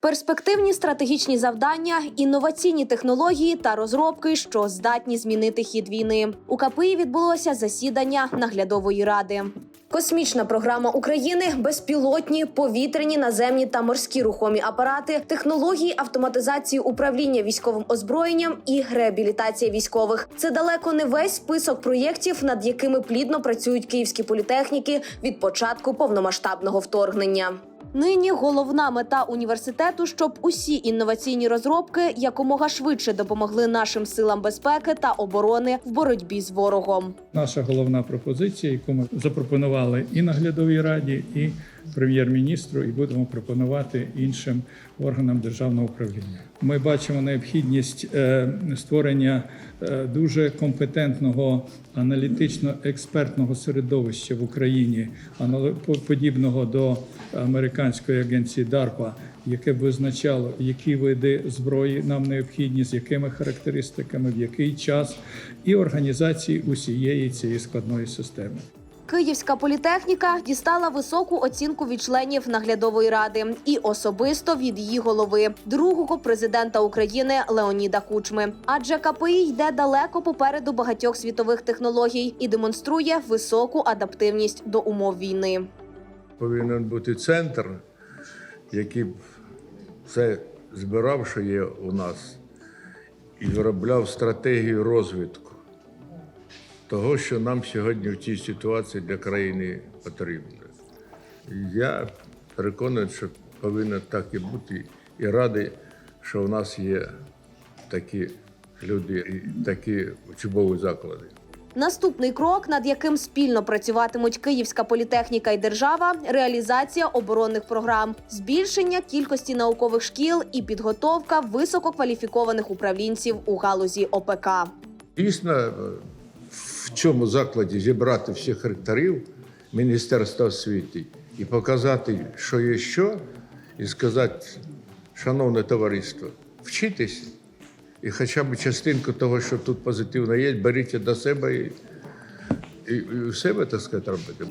Перспективні стратегічні завдання, інноваційні технології та розробки, що здатні змінити хід війни. У КПІ відбулося засідання наглядової ради. Космічна програма України, безпілотні, повітряні, наземні та морські рухомі апарати, технології автоматизації управління військовим озброєнням і реабілітація військових. Це далеко не весь список проєктів, над якими плідно працюють київські політехніки від початку повномасштабного вторгнення. Нині головна мета університету, щоб усі інноваційні розробки якомога швидше допомогли нашим силам безпеки та оборони в боротьбі з ворогом. Наша головна пропозиція, яку ми запропонували і наглядовій раді, і прем'єр-міністру, і будемо пропонувати іншим органам державного управління. Ми бачимо необхідність е, створення е, дуже компетентного аналітично-експертного середовища в Україні, подібного до американської агенції DARPA, яке б визначало, які види зброї нам необхідні, з якими характеристиками, в який час, і організації усієї цієї складної системи. Київська політехніка дістала високу оцінку від членів наглядової ради і особисто від її голови, другого президента України Леоніда Кучми. Адже КПІ йде далеко попереду багатьох світових технологій і демонструє високу адаптивність до умов війни. повинен бути центр, який все збирав, що є у нас, і виробляв стратегію розвитку того, що нам сьогодні в цій ситуації для країни потрібно. Я переконаний, що повинно так і бути, і радий, що у нас є такі люди і такі учбові заклади. Наступний крок, над яким спільно працюватимуть Київська політехніка і держава, реалізація оборонних програм, збільшення кількості наукових шкіл і підготовка висококваліфікованих управлінців у галузі ОПК. Дійсно, в цьому закладі зібрати всіх ректорів Міністерства освіти і показати, що є що, і сказати, шановне товариство, вчитись і хоча б частинку того, що тут позитивно є, беріть до себе і, і, і в себе, так сказати, робити.